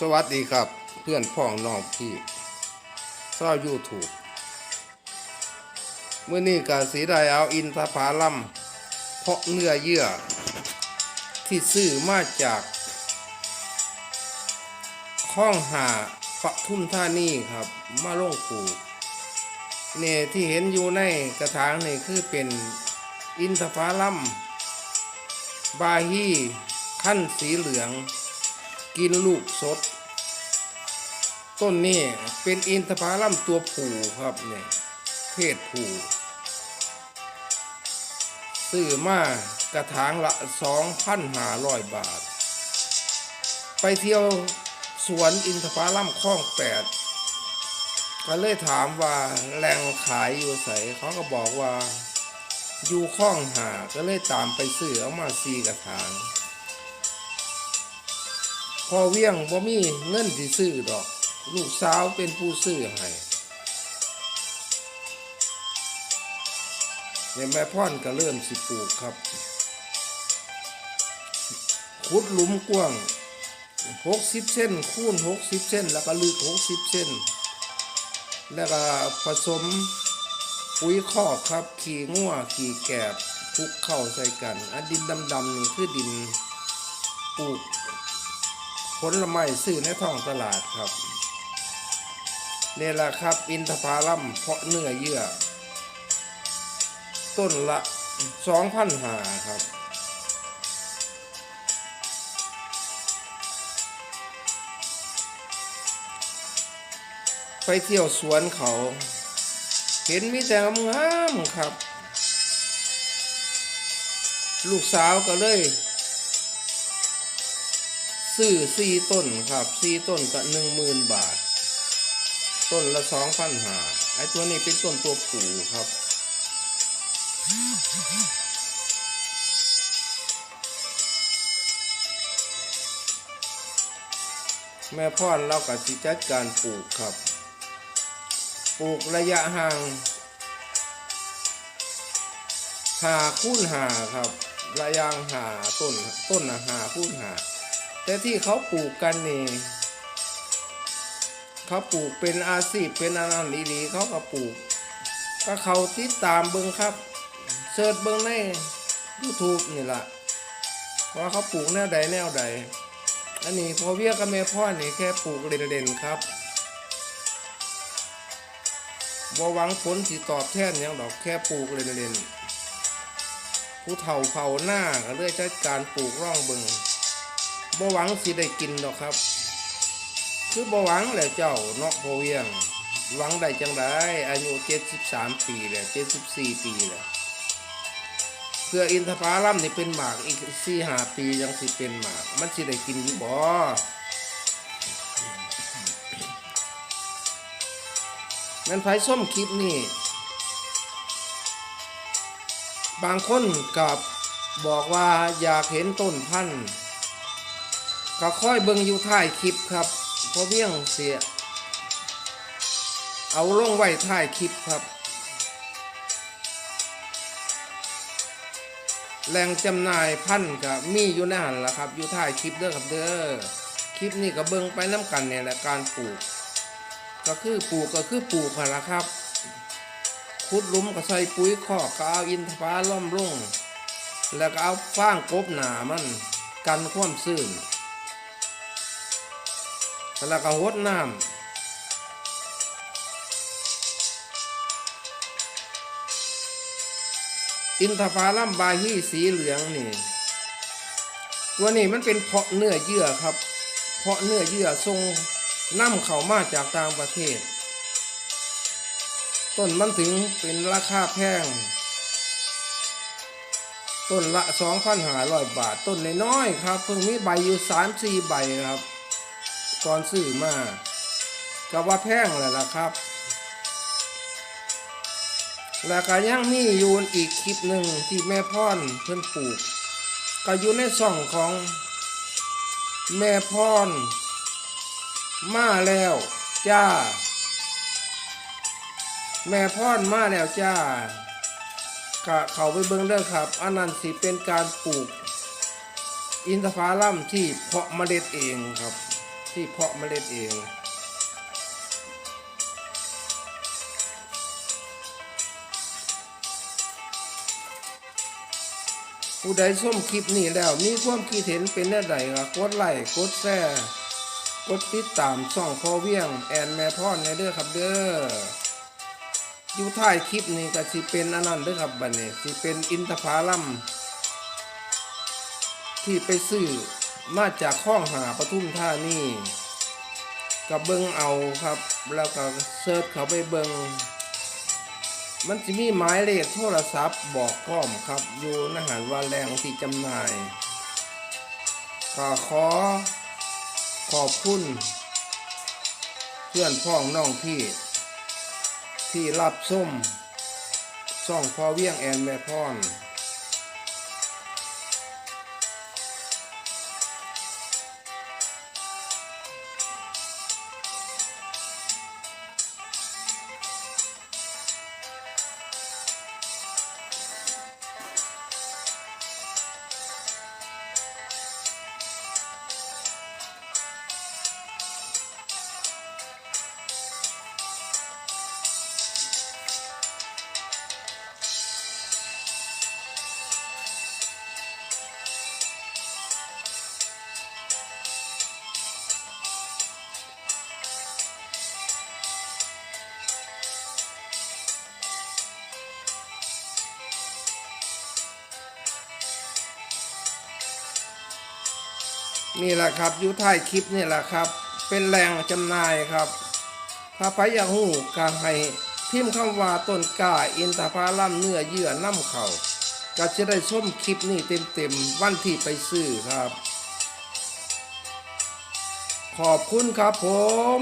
สวัสดีครับเพื่อนพ้องน้องพี่ชาวยูทูบเมื่อนี้กาสีได้เอาอินทผาลัมเพาะเนื้อเยื่อ ที่ซื้อมาจากข้องหาปะทุมท่านี่ครับมาลงปลูกเนี่ยที่เห็นอยู่ในกระถางนี่คือเป็นอินทผาลัมบาฮีขั้นสีเหลือง กินลูกสด ต้นนี้เป็นอินทผลัมตัวผูครับเนี่ยเพศผูซื้อมากระถางละ2,500บาท ไปเที่ยวสวนอินทผลัมคลองแปดก็เลยถามว่าแหล่งขายอยู่ไสเขาก็บอกว่าอยู่คลองหาก็เลยตามไปซื้อเอามาซีกระถาง พอเวียงบ่มีเงินที่ซื้อดอก ลูกสาวเป็นผู้ซื้อให้ในแม่พ่อนก็เริ่มสิปลูกครับ ขุดหลุมกว้าง60เส้น คูณ60เส้น แล้วก็ลึก60เส้น แล้วก็ผสมปุ๋ยคอกครับ ขี่งัวขี่แกบคลุกเข้าใส่กันอันดินดำๆนี่คือดินปลูกผลไม้ซื้อในท้องตลาดครับ นี่แหละครับ อินทผลัมเพาะเนื้อเยื่อ ต้นละสองพันหาครับ ไปเที่ยวสวนเขา เห็นมีแต่งามครับ ลูกสาวก็เลยซื้อสี่ต้นครับสี่ต้นก็หนึ่งหมื่นบาท ต้นละสองพันหาไอ้ตัวนี้เป็นต้นตัวผูครับ แม่พ่อนเรากับสิจัดการปลูกครับ ปลูกระยะห่างหาคูณหาครับ ระยะหาต้นต้นนะหาคูณหา แต่ที่เขาปลูกกันนี่ เขาปลูกเป็นอาชีพเป็นอาณาลีเขาก็ปลูก ก็เขาติดตามเบิ้งครับเสิร์ชเบิ้งใน YouTube นี่แหละว่าเขาปลูกแนวใดแนวใดอันนี้พอเวียกับแม่พ่อนี่แค่ปลูกเล่นๆครับบ่หวังผลสิตอบแทนยังดอกแค่ปลูกเล่นๆผู้เฒ่าเผาหน้าก็เลยจัดการปลูกร่องเบิงบ่หวังสิได้กินดอกครับ คือบ่หวังแหละเจ้าเนาะพ่อเวียง หวังได้จังไดอายุ73ปีแหล้ว74ปีแหล้วเพื่ออินทผลัมนี่เป็นหมากอีก4 5ปียังสิเป็นหมาก มันสิได้กินอยู่บ่แมันไผส้มคลิปนี่ บางคนกับบอกว่าอยากเห็นต้นพันธุ์ก็ค่อยเบิ่งอยู่ท้ายคลิปครับ พราะเบี้ยงเสีย เอาลงไว้ท้ายคลิปครับแหล่งจำหน่ายพันธุ์ก็มีอยู่ในหันละครับ อยู่ท้ายคลิปเด้อครับเด้อคลิปนี้ก็เบิ่งไปน้ำกันเนี่ยแหละการปลูก ก็คือปลูกก็คือปลูกหันละครับขุดลุมก็ใส่ปุ๋ยคอกก็เอาอินทผลัมลงแล้วก็เอาฟางกบหนามันกันความซื่น แล้วก็หดน้ำอินทผลัมบาฮีสีเหลืองนี่ตัวนี้มันเป็นเพาะเนื้อเยื่อครับ เพาะเนื้อเยื่อทรงนํเข้ามาจากต่างประเทศ ต้นมันถึงเป็นราคาแพง ต้นละ 2,500 บาท ต้นน้อยๆครับ เพิ่งมีใบอยู่ 3-4 ใบครับ ตอนซื้อมาก็ว่าแพงแหละล่ะครับ แล้วก็ยังมีอยู่อีกคลิปหนึ่งที่แม่พ่อนเพิ่นปลูก ก็อยู่ในช่องของแม่พ่อนมาแล้วจ้า แม่พ่อนมาแล้วจ้าก็เขาไปเบิ่งเด้อครับ อันนั้นสิเป็นการปลูก อินทผลัมที่เพาะเมล็ดเองครับ ที่เพาะเมล็ดเองผู้ใดส้มคลิปนี้แล้วมีความคิดเห็นเป็นแน่ใดก็กดไลค์กดแชร์กดติดตามช่องพอเวียงแอนแม่พ่อนในเด้อครับเด้ออยู่ท้ายคลิปนี้ก็สิเป็นอันนั้นเด้อครับบัดนี้สิเป็นอินทผลัมที่ไปซื้อ มาจากข้องหาปทุมท่านี่กับเบิงเอาครับ แล้วก็เซิร์ชเขาไปเบิงมันจะมีหมายเลขโทรศัพท์บอกพร้อมครับ อยู่นหันว่าแรงที่จำหน่ายก็ขอขอบคุณเพื่อนพ้องน้องพี่ ที่รับส้มซ่องพอเวียงแอนแม่พ่อน นี่แหละครับอยู่ท้ายคลิปนี่แหละครับ เป็นแรงจำหน่ายครับ ถ้าใครอยากหูกาให้พิมพ์คำว่าต้นกาอินทผลัมเนื้อเยื่อน้ำเขาก็จะได้ชมคลิปนี้เต็มๆวันที่ไปซื้อครับ ขอบคุณครับผม